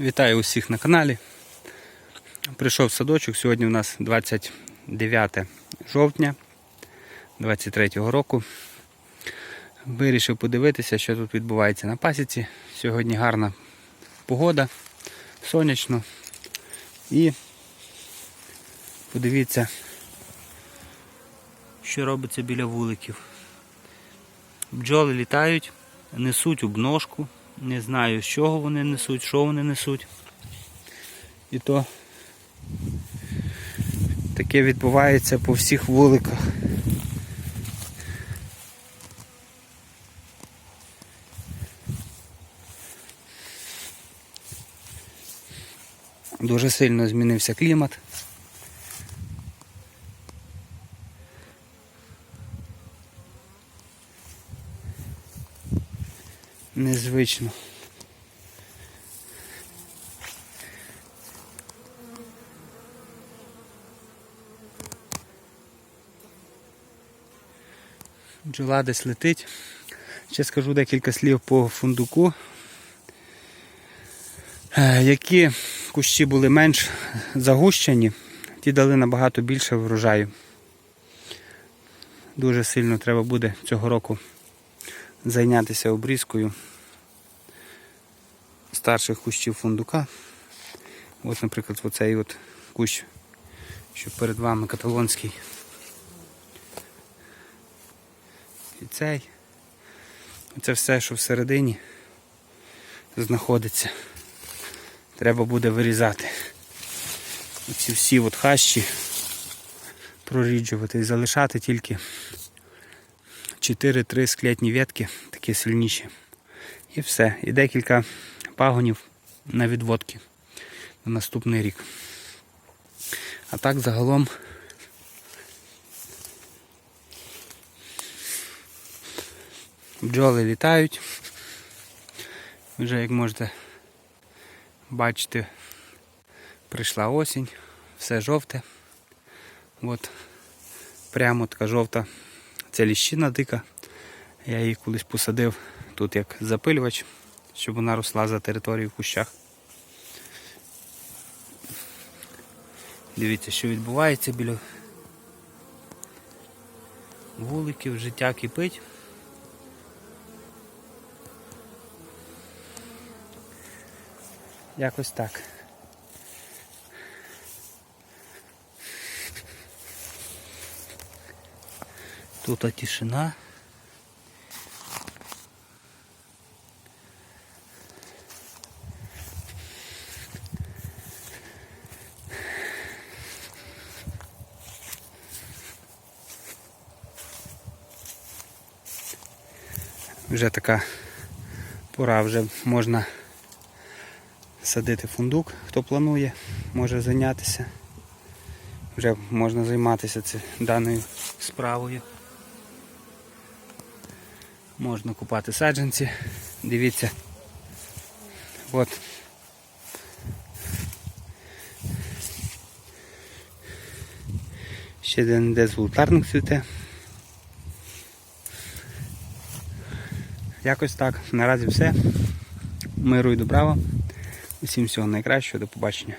Вітаю усіх на каналі. Прийшов садочок. Сьогодні у нас 29 жовтня 23 року. Вирішив подивитися, що тут відбувається на пасіці. Сьогодні гарна погода, сонячно. І подивіться, що робиться біля вуликів. Бджоли літають, несуть обножку. Не знаю, з чого вони несуть, що вони несуть. І то таке відбувається по всіх вуликах. Дуже сильно змінився клімат. Незвично. Бджола десь летить. Ще скажу декілька слів по фундуку. Е, Які кущі були менш загущені, ті дали набагато більше врожаю. Дуже сильно треба буде цього року зайнятися обрізкою старших кущів фундука. Ось, наприклад, оцей от кущ, що перед вами каталонський. І цей. Це все, що всередині знаходиться. Треба буде вирізати. Оці всі от хащі проріджувати і залишати тільки 4-3 склятні ветки, такі сильніші. І все. І декілька пагонів на відводки на наступний рік. А так загалом бджоли літають. Вже як можете бачити, прийшла осінь, все жовте. От прямо така жовта. Це ліщина дика. Я її колись посадив тут як запилювач, щоб вона росла за територією в кущах. Дивіться, що відбувається біля вуликів, життя кипить. Якось так. Тут тишина. Вже така пора, вже можна садити фундук, хто планує, може зайнятися. Вже можна займатися ці- даною справою. Можна купати саджанці. Дивіться. От. Ще один де золотарник цвіте. Якось так. Наразі все. Миру і добра вам. Усім всього найкращого, до побачення.